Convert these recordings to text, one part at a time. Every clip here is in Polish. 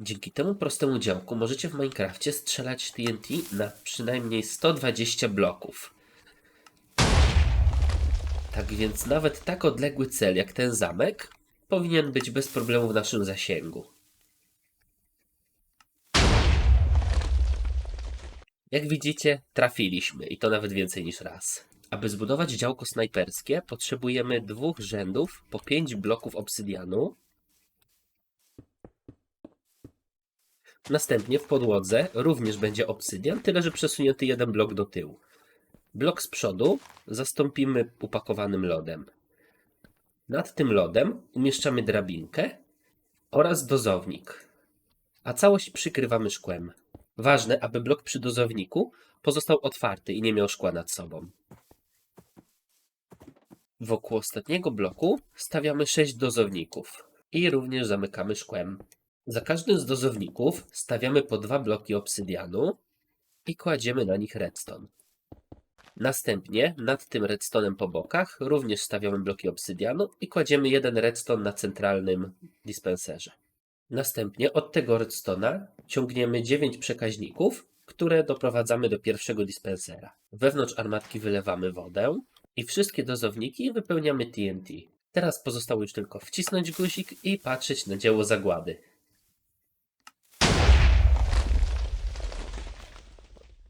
Dzięki temu prostemu działku możecie w Minecrafcie strzelać TNT na przynajmniej 120 bloków. Tak więc nawet tak odległy cel jak ten zamek powinien być bez problemu w naszym zasięgu. Jak widzicie, trafiliśmy i to nawet więcej niż raz. Aby zbudować działko snajperskie, potrzebujemy dwóch rzędów po 5 bloków obsydianu. Następnie w podłodze również będzie obsydian, tyle że przesunięty jeden blok do tyłu. Blok z przodu zastąpimy upakowanym lodem. Nad tym lodem umieszczamy drabinkę oraz dozownik, a całość przykrywamy szkłem. Ważne, aby blok przy dozowniku pozostał otwarty i nie miał szkła nad sobą. Wokół ostatniego bloku stawiamy 6 dozowników i również zamykamy szkłem. Za każdym z dozowników stawiamy po dwa bloki obsydianu i kładziemy na nich redstone. Następnie nad tym redstonem po bokach również stawiamy bloki obsydianu i kładziemy jeden redstone na centralnym dispenserze. Następnie od tego redstona ciągniemy 9 przekaźników, które doprowadzamy do pierwszego dispensera. Wewnątrz armatki wylewamy wodę i wszystkie dozowniki wypełniamy TNT. Teraz pozostało już tylko wcisnąć guzik i patrzeć na dzieło zagłady.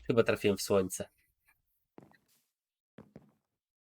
Chyba trafiłem w słońce.